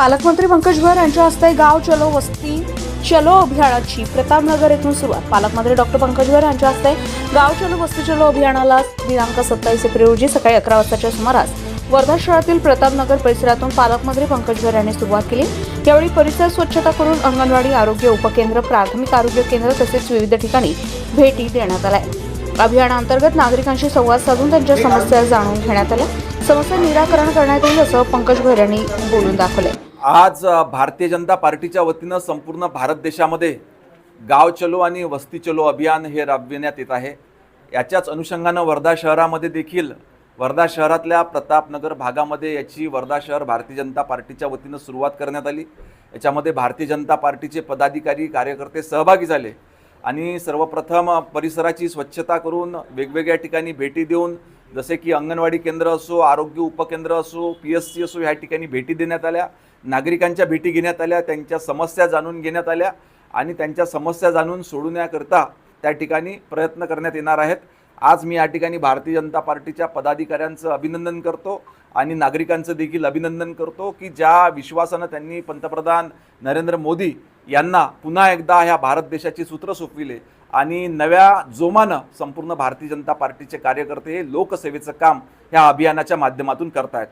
पालकमंत्री पंकज भर यांच्या हस्ते गाव चलो वस्ती चलो अभियानाची प्रतापनगर येथून सुरुवात. पालकमंत्री डॉक्टर पंकज भर यांच्या हस्ते गाव चलो वस्ती चलो अभियानाला दिनांक सत्तावीस एप्रिल रोजी सकाळी अकरा वाजताच्या सुमारास वर्धा शहरातील प्रतापनगर परिसरातून पालकमंत्री पंकज भर यांनी सुरुवात केली. यावेळी परिसर स्वच्छता करून अंगणवाडी आरोग्य उपकेंद्र प्राथमिक आरोग्य केंद्र तसेच विविध ठिकाणी भेटी देण्यात आल्या. अभियानाअंतर्गत नागरिकांशी संवाद साधून त्यांच्या समस्या जाणून घेण्यात आल्या. समस्या निराकरण करण्यात येईल असं पंकज भर यांनी बोलून दाखवलंय. आज भारतीय जनता पार्टीच्या वतीनं संपूर्ण भारत देशामध्ये गाव चलो आणि वस्ती चलो अभियान हे राबविण्यात येत आहे. याच्याच अनुषंगानं वर्धा शहरामध्ये देखील वर्धा शहरातल्या प्रतापनगर भागामध्ये याची वर्धा शहर भारतीय जनता पार्टीच्या वतीनं सुरुवात करण्यात आली. याच्यामध्ये भारतीय जनता पार्टीचे पदाधिकारी कार्यकर्ते सहभागी झाले आणि सर्वप्रथम परिसराची स्वच्छता करून वेगवेगळ्या ठिकाणी भेटी देऊन जसे की अंगणवाडी केंद्र असो आरोग्य उपकेंद्र असो पी एस सी असो ह्या ठिकाणी भेटी देण्यात आल्या. नागरिकांच्या भेटी घेण्यात आल्या त्यांच्या समस्या जाणून घेण्यात आल्या आणि त्यांच्या समस्या जाणून सोडवण्याकरता त्या ठिकाणी प्रयत्न करण्यात येणार आहेत. आज मी या ठिकाणी भारतीय जनता पार्टीच्या पदाधिकाऱ्यांचं अभिनंदन करतो आणि नागरिकांचं देखील अभिनंदन करतो की ज्या विश्वासानं त्यांनी पंतप्रधान नरेंद्र मोदी यांना पुन्हा एकदा ह्या भारत देशाची सूत्र सोपविले आणि नव्या जोमानं संपूर्ण भारतीय जनता पार्टीचे कार्यकर्ते हे लोकसेवेचं काम ह्या अभियानाच्या माध्यमातून करतायत.